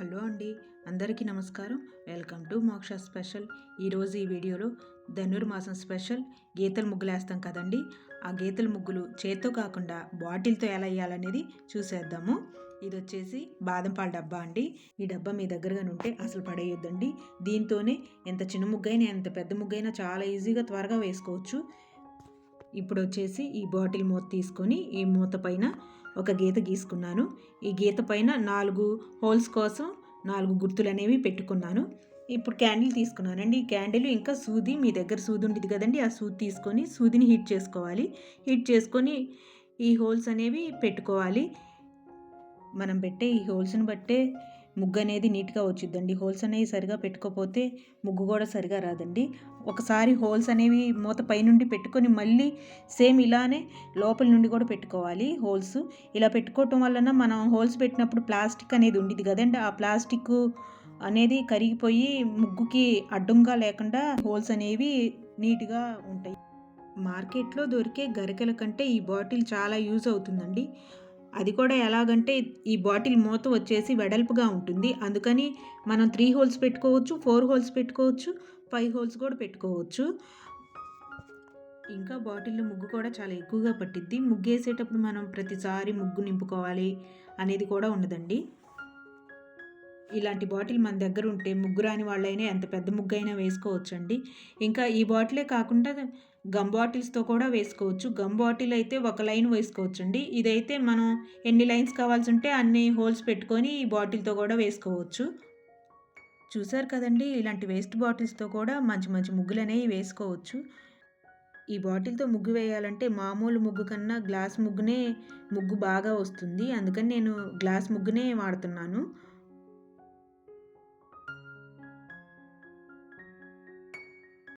Hello అండి అందరికీ నమస్కారం. Welcome to Moksha special. ఈరోజు ఈ వీడియోలో ధనుర్మాసం స్పెషల్. గీతల ముగ్గులు వేస్తాం కదండి. ఆ గీతల ముగ్గులు చేత్తో కాకుండా బాటిల్తో ఎలా వేయాలనేది చూసేద్దాము. ఇది వచ్చేసి బాదం పాల డబ్బా అండి. ఈ డబ్బా మీ దగ్గరగా ఉంటే అసలు పడేయొద్దండి. దీంతోనే ఎంత చిన్న ముగ్గైనా ఎంత పెద్ద ముగ్గైనా చాలా ఈజీగా త్వరగా వేసుకోవచ్చు. ఇప్పుడు వచ్చేసి ఈ బాటిల్ మూత తీసుకొని ఈ మూత పైన ఒక గీత గీసుకున్నాను. ఈ గీత పైన నాలుగు హోల్స్ కోసం నాలుగు గుర్తులు అనేవి పెట్టుకున్నాను. ఇప్పుడు క్యాండిల్ తీసుకున్నానండి. ఈ క్యాండిల్ ఇంకా సూది మీ దగ్గర సూది ఉంటుంది కదండి. ఆ సూది తీసుకొని సూదిని హీట్ చేసుకోవాలి. హీట్ చేసుకొని ఈ హోల్స్ అనేవి పెట్టుకోవాలి. మనం పెట్టే ఈ హోల్స్ని బట్టే ముగ్గు అనేది నీట్గా వచ్చిద్దండి. హోల్స్ అనేవి సరిగా పెట్టుకోపోతే ముగ్గు కూడా సరిగా రాదండి. ఒకసారి హోల్స్ అనేవి మూత పైనుండి పెట్టుకొని మళ్ళీ సేమ్ ఇలానే లోపల నుండి కూడా పెట్టుకోవాలి హోల్స్. ఇలా పెట్టుకోవటం వలన మనం హోల్స్ పెట్టినప్పుడు ప్లాస్టిక్ అనేది ఉండేది కదండి. ఆ ప్లాస్టిక్ అనేది కరిగిపోయి ముగ్గుకి అడ్డంగా లేకుండా హోల్స్ అనేవి నీట్గా ఉంటాయి. మార్కెట్లో దొరికే గరికల కంటే ఈ బాటిల్ చాలా యూజ్ అవుతుందండి. అది కూడా ఎలాగంటే ఈ బాటిల్ మూత వచ్చేసి వెడల్పుగా ఉంటుంది. అందుకని మనం త్రీ హోల్స్ పెట్టుకోవచ్చు ఫోర్ హోల్స్ పెట్టుకోవచ్చు ఫైవ్ హోల్స్ కూడా పెట్టుకోవచ్చు. ఇంకా బాటిల్లో ముగ్గు కూడా చాలా ఎక్కువగా పట్టిద్ది. ముగ్గు వేసేటప్పుడు మనం ప్రతిసారి ముగ్గు నింపుకోవాలి అనేది కూడా ఉండదండి. ఇలాంటి బాటిల్ మన దగ్గర ఉంటే ముగ్గు రాని వాళ్ళైనా ఎంత పెద్ద ముగ్గు అయినా వేసుకోవచ్చండి. ఇంకా ఈ బాటిలే కాకుండా గమ్ బాటిల్స్తో కూడా వేసుకోవచ్చు. గమ్ బాటిల్ అయితే ఒక లైన్ వేసుకోవచ్చు అండి ఇదైతే మనం ఎన్ని లైన్స్ కావాల్సి ఉంటే అన్ని హోల్స్ పెట్టుకొని ఈ బాటిల్తో కూడా వేసుకోవచ్చు. చూసారు కదండి ఇలాంటి వేస్ట్ బాటిల్స్తో కూడా మంచి మంచి ముగ్గులు అనేవి వేసుకోవచ్చు. ఈ బాటిల్తో ముగ్గు వేయాలంటే మామూలు ముగ్గు కన్నా గ్లాస్ ముగ్గునే ముగ్గు బాగా వస్తుంది. అందుకని నేను గ్లాస్ ముగ్గునే వాడుతున్నాను.